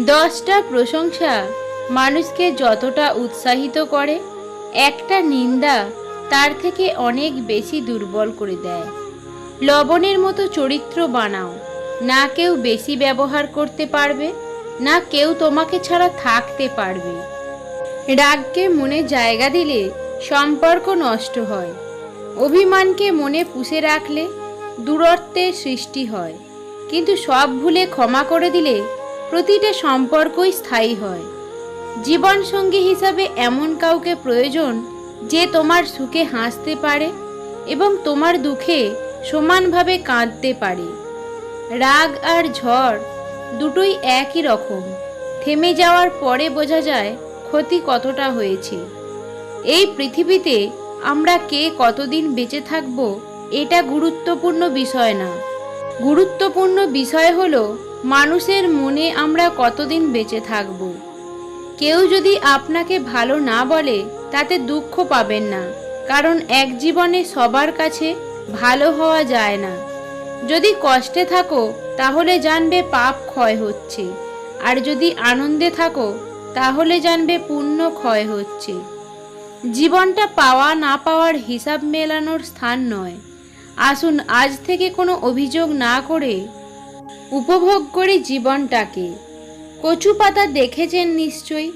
দশটা প্রশংসা মানুষকে যতটা উৎসাহিত করে, একটা নিন্দা তার থেকে অনেক বেশি দুর্বল করে দেয়। লবণের মতো চরিত্র বানাও। না কেউ বেশি ব্যবহার করতে পারবে, না কেউ তোমাকে ছাড়া থাকতে পারবে। রাগকে মনে জায়গা দিলে সম্পর্ক নষ্ট হয়। অভিমানকে মনে পুষে রাখলে দূরত্বের সৃষ্টি হয়। কিন্তু সব ভুলে ক্ষমা করে দিলে প্রতিটা সম্পর্কই স্থায়ী হয়। জীবনসঙ্গী হিসাবে এমন কাউকে প্রয়োজন যে তোমার সুখে হাসতে পারে এবং তোমার দুঃখে সমানভাবে কাঁদতে পারে। রাগ আর ঝড় দুটোই একই রকম। থেমে যাওয়ার পরে বোঝা যায় ক্ষতি কতটা হয়েছে। এই পৃথিবীতে আমরা কে কতদিন বেঁচে থাকব এটা গুরুত্বপূর্ণ বিষয় না। গুরুত্বপূর্ণ বিষয় হলো মানুষের মনে আমরা কতদিন বেঁচে থাকব? কেউ যদি আপনাকে ভালো না বলে, তাতে দুঃখ পাবেন না, কারণ এক জীবনে সবার কাছে ভালো হওয়া যায় না। যদি কষ্টে থাকো, তাহলে জানবে পাপ ক্ষয় হচ্ছে। আর যদি আনন্দে থাকো, তাহলে জানবে পুণ্য ক্ষয় হচ্ছে। জীবনটা পাওয়া না পাওয়ার হিসাব মেলানোর স্থান নয়। আসুন আজ থেকে কোনো অভিযোগ না করে উপভোগ করি জীবনটাকে। কচু পাতা দেখেছেন নিশ্চয়ই,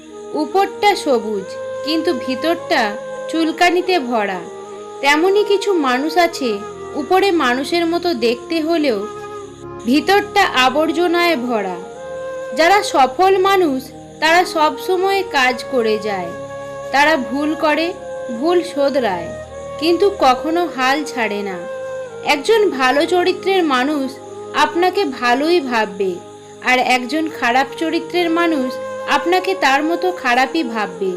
উপরটা সবুজ, কিন্তু ভিতরটা চুলকানিতে ভরা। তেমনই কিছু মানুষ আছে, উপরে মানুষের মতো দেখতে হলেও ভিতরটা আবর্জনায় ভরা। যারা সফল মানুষ, তারা সব সময় কাজ করে যায়। তারা ভুল করে, ভুল শোধরায়, কিন্তু কখনো হাল ছাড়ে না। একজন ভালো চরিত্রের মানুষ আপনাকে ভালোই ভাববে। আর একজন খারাপ চরিত্রের মানুষ আপনাকে তার মতো খারাপই ভাববে।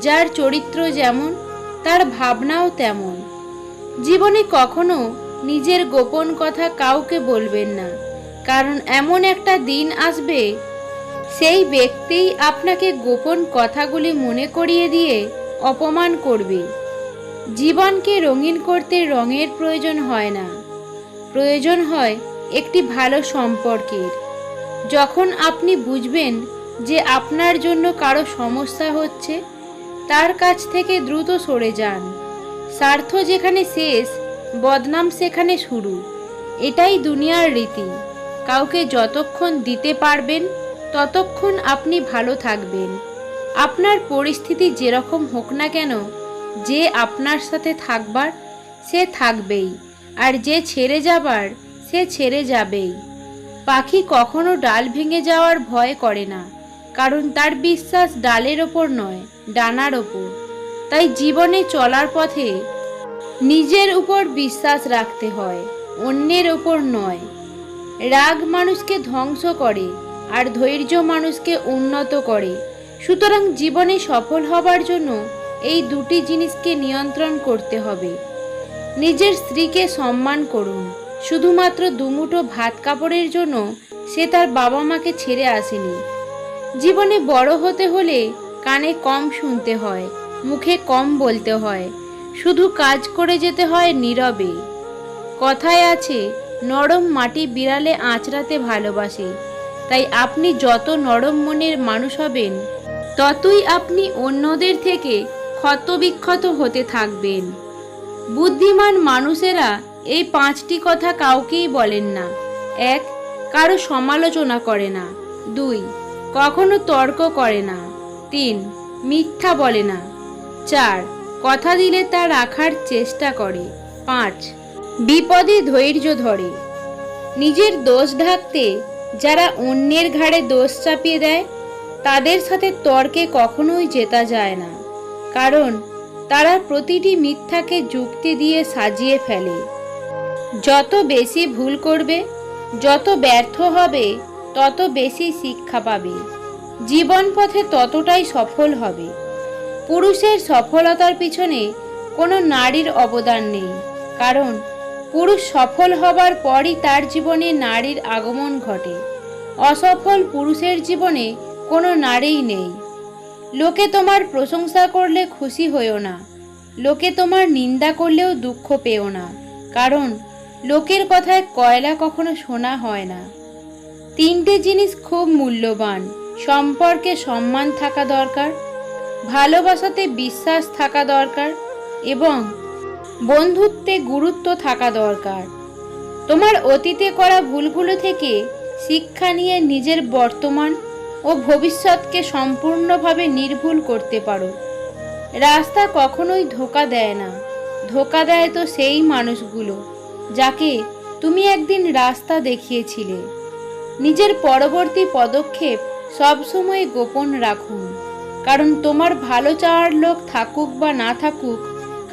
যার চরিত্র যেমন, তার ভাবনাও তেমন। জীবনে কখনো নিজের গোপন কথা কাউকে বলবেন না। কারণ এমন একটা দিন আসবে, সেই ব্যক্তিই আপনাকে গোপন কথাগুলি মনে করিয়ে দিয়ে অপমান করবে। জীবনকে রঙিন করতে রঙের প্রয়োজন হয় না। প্রয়োজন হয় একটি ভালো সম্পর্কের। যখন আপনি বুঝবেন যে আপনার জন্য কারও সমস্যা হচ্ছে, তার কাছ থেকে দ্রুত সরে যান। স্বার্থ যেখানে শেষ, বদনাম সেখানে শুরু। এটাই দুনিয়ার রীতি। কাউকে যতক্ষণ দিতে পারবেন, ততক্ষণ আপনি ভালো থাকবেন। আপনার পরিস্থিতি যেরকম হোক না কেন, যে আপনার সাথে থাকবার, সে থাকবেই। আর যে ছেড়ে যাবার সে ছেড়ে যাবেই। পাখি কখনো ডাল ভেঙে যাওয়ার ভয় করে না, কারণ তার বিশ্বাস ডালের ওপর নয়, ডানার ওপর। তাই জীবনে চলার পথে নিজের উপর বিশ্বাস রাখতে হয়, অন্যের ওপর নয়। রাগ মানুষকে ধ্বংস করে আর ধৈর্য মানুষকে উন্নত করে। সুতরাং জীবনে সফল হবার জন্য এই দুটি জিনিসকে নিয়ন্ত্রণ করতে হবে। নিজের স্ত্রীকে সম্মান করুন। শুধুমাত্র দুমুঠো ভাত কাপড়ের জন্য সে তার বাবা মাকে ছেড়ে আসেনি। জীবনে বড় হতে হলে কানে কম শুনতে হয়, মুখে কম বলতে হয়, শুধু কাজ করে যেতে হয় নীরবে। কথায় আছে, নরম মাটি বিড়ালে আঁচড়াতে ভালোবাসে, তাই আপনি যত নরম মনের মানুষ হবেন, ততই আপনি অন্যদের থেকে ক্ষতবিক্ষত হতে থাকবেন। বুদ্ধিমান মানুষেরা এই পাঁচটি কথা কাউকেই বলেন না। এক, কারও সমালোচনা করে না। দুই, কখনো তর্ক করে না। তিন, মিথ্যা বলে না। চার, কথা দিলে তা রাখার চেষ্টা করে। পাঁচ, বিপদে ধৈর্য ধরে। নিজের দোষ ঢাকতে যারা অন্যের ঘাড়ে দোষ চাপিয়ে দেয়, তাদের সাথে তর্কে কখনোই জেতা যায় না। কারণ, তারা প্রতিটি মিথ্যাকে যুক্তি দিয়ে সাজিয়ে ফেলে। যত বেশি ভুল করবে, যত ব্যর্থ হবে, তত বেশি শিক্ষা পাবে। জীবন পথে ততটাই সফল হবে। পুরুষের সফলতার পিছনে কোনো নারীর অবদান নেই, কারণ পুরুষ সফল হবার পরই তার জীবনে নারীর আগমন ঘটে। অসফল পুরুষের জীবনে কোনো নারীই নেই। লোকে তোমার প্রশংসা করলে খুশি হয়েও না। লোকে তোমার নিন্দা করলেও দুঃখ পেও না, কারণ লোকের কথায় কয়লা কখনো শোনা হয় না। তিনটে জিনিস খুব মূল্যবান, সম্পর্কে সম্মান থাকা দরকার, ভালোবাসাতে বিশ্বাস থাকা দরকার এবং বন্ধুত্বে গুরুত্ব থাকা দরকার। তোমার অতীতে করা ভুলগুলো থেকে শিক্ষা নিয়ে নিজের বর্তমান ও ভবিষ্যৎকে সম্পূর্ণভাবে নির্ভুল করতে পারো। রাস্তা কখনোই ধোকা দেয় না, ধোকা দেয় তো সেই মানুষগুলো। যাকে তুমি একদিন রাস্তা দেখিয়েছিলে। নিজের পরবর্তী পদক্ষেপ সবসময় গোপন রাখুন, কারণ তোমার ভালো চাওয়ার লোক থাকুক বা না থাকুক,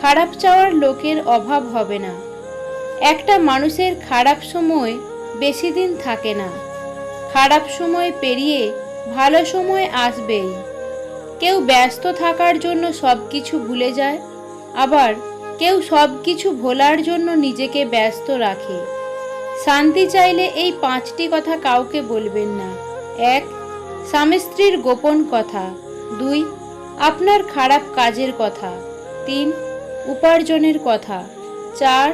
খারাপ চাওয়ার লোকের অভাব হবে না। একটা মানুষের খারাপ সময় বেশি দিন থাকে না। খারাপ সময় পেরিয়ে ভালো সময় আসবেই। কেউ ব্যস্ত থাকার জন্য সব কিছু ভুলে যায়, আবার কেউ সব কিছু ভোলার জন্য নিজেকে ব্যস্ত রাখে। শান্তি চাইলে এই পাঁচটি কথা কাউকে বলবেন না। এক, স্বামী স্ত্রীর গোপন কথা। দুই, আপনার খারাপ কাজের কথা। তিন, উপার্জনের কথা। চার,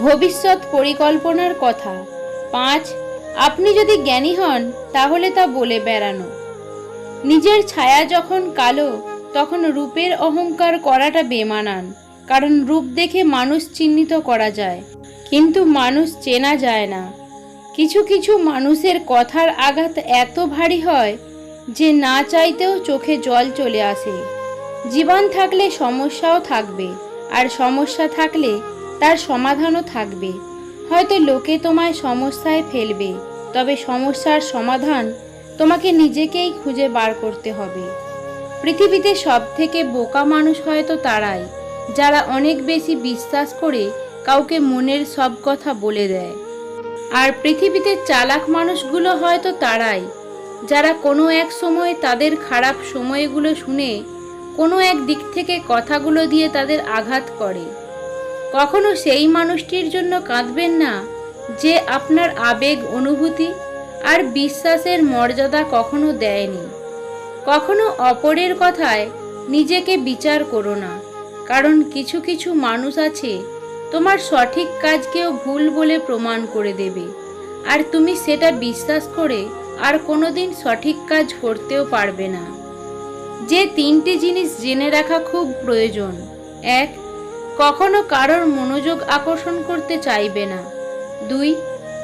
ভবিষ্যৎ পরিকল্পনার কথা। পাঁচ, আপনি যদি জ্ঞানী হন, তাহলে তা বলে বেড়ানো। নিজের ছায়া যখন কালো, তখন রূপের অহংকার করাটা বেমানান। কারণ রূপ দেখে মানুষ চিহ্নিত করা যায়, কিন্তু মানুষ চেনা যায় না। কিছু কিছু মানুষের কথার আঘাত এত ভারী হয় যে না চাইতেও চোখে জল চলে আসে। জীবন থাকলে সমস্যাও থাকবে, আর সমস্যা থাকলে তার সমাধানও থাকবে। হয়তো লোকে তোমায় সমস্যায় ফেলবে, তবে সমস্যার সমাধান তোমাকে নিজেকেই খুঁজে বার করতে হবে। পৃথিবীতে সব থেকে বোকা মানুষ হয়তো তারাই। যারা অনেক বেশি বিশ্বাস করে কাউকে মনের সব কথা বলে দেয়। আর পৃথিবীতে চালাক মানুষগুলো হয়তো তারাই। যারা কোনো এক সময় তাদের খারাপ সময়গুলো শুনে, কোনো এক দিক থেকে কথাগুলো দিয়ে তাদের আঘাত করে। কখনো সেই মানুষটির জন্য কাঁদবেন না যে আপনার আবেগ, অনুভূতি আর বিশ্বাসের মর্যাদা কখনো দেয়নি। কখনো অপরের কথায় নিজেকে বিচার করো না। কারণ কিছু কিছু মানুষ আছে, তোমার সঠিক কাজকেও ভুল বলে প্রমাণ করে দেবে। আর তুমি সেটা বিশ্বাস করে আর কোনোদিন সঠিক কাজ করতেও পারবে না। যে তিনটি জিনিস জেনে রাখা খুব প্রয়োজন। এক, কখনো কারোর মনোযোগ আকর্ষণ করতে চাইবে না। দুই,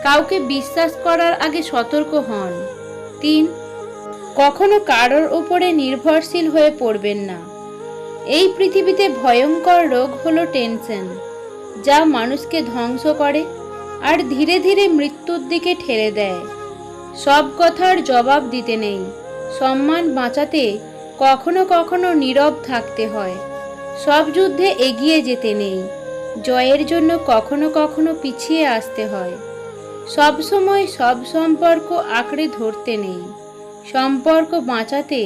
কাউকে বিশ্বাস করার আগে সতর্ক হন। তিন, কখনো কারোর ওপরে নির্ভরশীল হয়ে পড়বেন না। এই পৃথিবীতে ভয়ঙ্কর রোগ হলো টেনশন যা মানুষকে ধ্বংস করে আর ধীরে ধীরে মৃত্যুর দিকে ঠেলে দেয়। সব কথার জবাব দিতে নেই। সম্মান বাঁচাতে কখনো কখনো নীরব থাকতে হয়। সব যুদ্ধে এগিয়ে যেতে নেই। জয়ের জন্য কখনো কখনো পিছিয়ে আসতে হয়। সব সময় সব সম্পর্ক আঁকড়ে ধরতে নেই। সম্পর্ক বাঁচাতে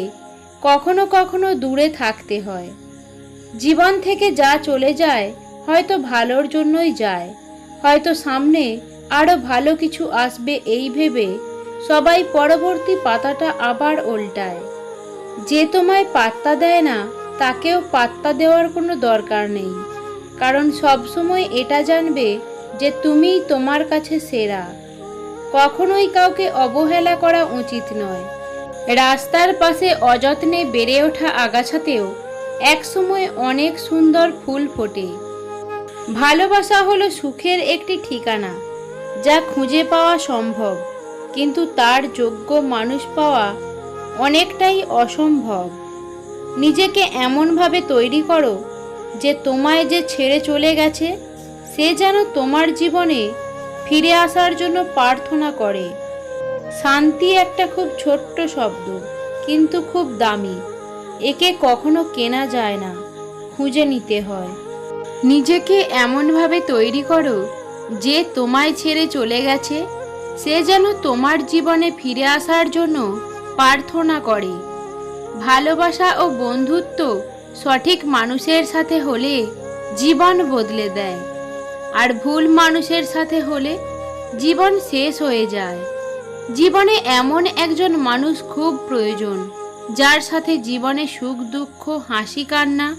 কখনো কখনো দূরে থাকতে হয়। জীবন থেকে যা চলে যায়, হয়তো ভালোর জন্যই যায়। হয়তো সামনে আরও ভালো কিছু আসবে এই ভেবে সবাই পরবর্তী পাতাটা আবার উল্টায়। যে তোমায় পাত্তা দেয় না, তাকেও পাত্তা দেওয়ার কোনো দরকার নেই। কারণ সবসময় এটা জানবে যে তুমিই তোমার কাছে সেরা। কখনোই কাউকে অবহেলা করা উচিত নয়। রাস্তার পাশে অযত্নে বেড়ে ওঠা আগাছাতেও একসময় অনেক সুন্দর ফুল ফোটে। ভালোবাসা হলো সুখের একটি ঠিকানা, যা খুঁজে পাওয়া সম্ভব। কিন্তু তার যোগ্য মানুষ পাওয়া অনেকটাই অসম্ভব। নিজেকে এমনভাবে তৈরি করো যে তোমায় যে ছেড়ে চলে গেছে, সে যেন তোমার জীবনে ফিরে আসার জন্য প্রার্থনা করে। শান্তি একটা খুব ছোট্ট শব্দ, কিন্তু খুব দামি। একে কখনো কেনা যায় না, খুঁজে নিতে হয়। নিজেকে এমনভাবে তৈরি করো যে তোমায় ছেড়ে চলে গেছে, সে যেন তোমার জীবনে ফিরে আসার জন্য প্রার্থনা করে। ভালোবাসা ও বন্ধুত্ব সঠিক মানুষের সাথে হলে জীবন বদলে দেয়, আর ভুল মানুষের সাথে হলে জীবন শেষ হয়ে যায়। জীবনে এমন একজন মানুষ খুব প্রয়োজন। যার সাথে জীবনে সুখ, দুঃখ, হাসি, কান্না,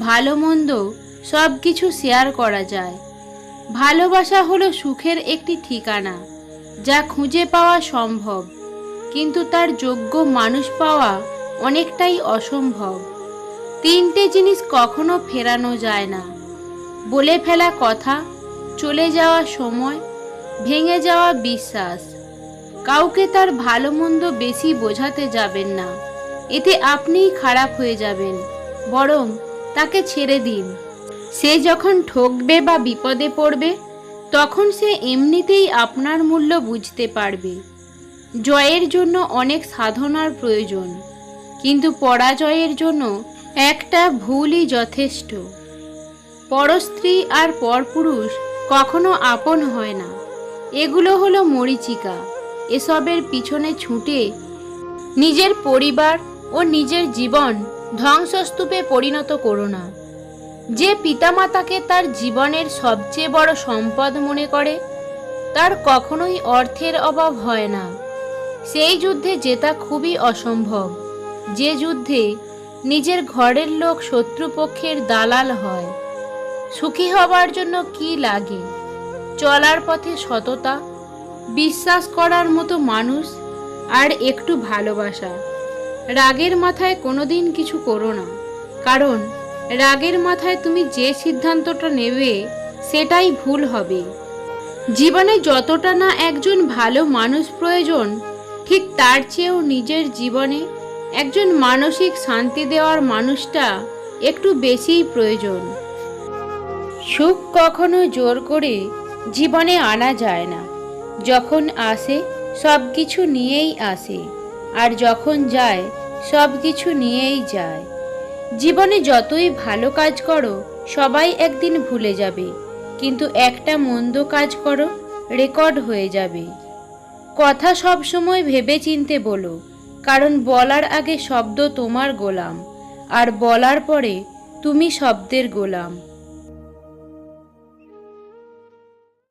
ভালো, মন্দ সব কিছু শেয়ার করা যায়। ভালোবাসা হলো সুখের একটি ঠিকানা, যা খুঁজে পাওয়া সম্ভব। কিন্তু তার যোগ্য মানুষ পাওয়া অনেকটাই অসম্ভব। তিনটে জিনিস কখনো ফেরানো যায় না। বলে ফেলা কথা, চলে যাওয়া সময়, ভেঙে যাওয়া বিশ্বাস। কাউকে তার ভালো, মন্দ বেশি বোঝাতে যাবেন না। এতে আপনিই খারাপ হয়ে যাবেন, বরং তাকে ছেড়ে দিন। সে যখন ঠকবে বা বিপদে পড়বে, তখন সে এমনিতেই আপনার মূল্য বুঝতে পারবে। জয়ের জন্য অনেক সাধনার প্রয়োজন, কিন্তু পরাজয়ের জন্য একটা ভুলই যথেষ্ট। পরস্ত্রী আর পরপুরুষ কখনো আপন হয় না। এগুলো হলো মরিচিকা। এসবের পিছনে ছুটে নিজের পরিবার ও নিজের জীবন ধ্বংসস্তূপে পরিণত করো না। যে পিতামাতাকে তার জীবনের সবচেয়ে বড় সম্পদ মনে করে, তার কখনোই অর্থের অভাব হয় না। সেই যুদ্ধে জেতা খুবই অসম্ভব। যে যুদ্ধে নিজের ঘরের লোক শত্রুপক্ষের দালাল হয়, সুখী হবার জন্য কি লাগে? চলার পথে সততা, বিশ্বাস করার মতো মানুষ আর একটু ভালোবাসা। রাগের মাথায় কোনোদিন কিছু করো না। কারণ, রাগের মাথায় তুমি যে সিদ্ধান্তটা নেবে, সেটাই ভুল হবে। জীবনে যতটা না একজন ভালো মানুষ প্রয়োজন, ঠিক তার চেয়েও নিজের জীবনে একজন মানসিক শান্তি দেওয়ার মানুষটা একটু বেশিই প্রয়োজন। সুখ কখনো জোর করে জীবনে আনা যায় না। যখন আসে সব কিছু নিয়েই আসে। আর যখন যায়, সব কিছু নিয়েই যায়। জীবনে যতই ভালো কাজ করো, সবাই একদিন ভুলে যাবে। কিন্তু একটা মন্দ কাজ করো, রেকর্ড হয়ে যাবে। কথা সব সময় ভেবে চিনতে বলো, কারণ বলার আগে শব্দ তোমার গোলাম, আর বলার পরে তুমি শব্দের গোলাম।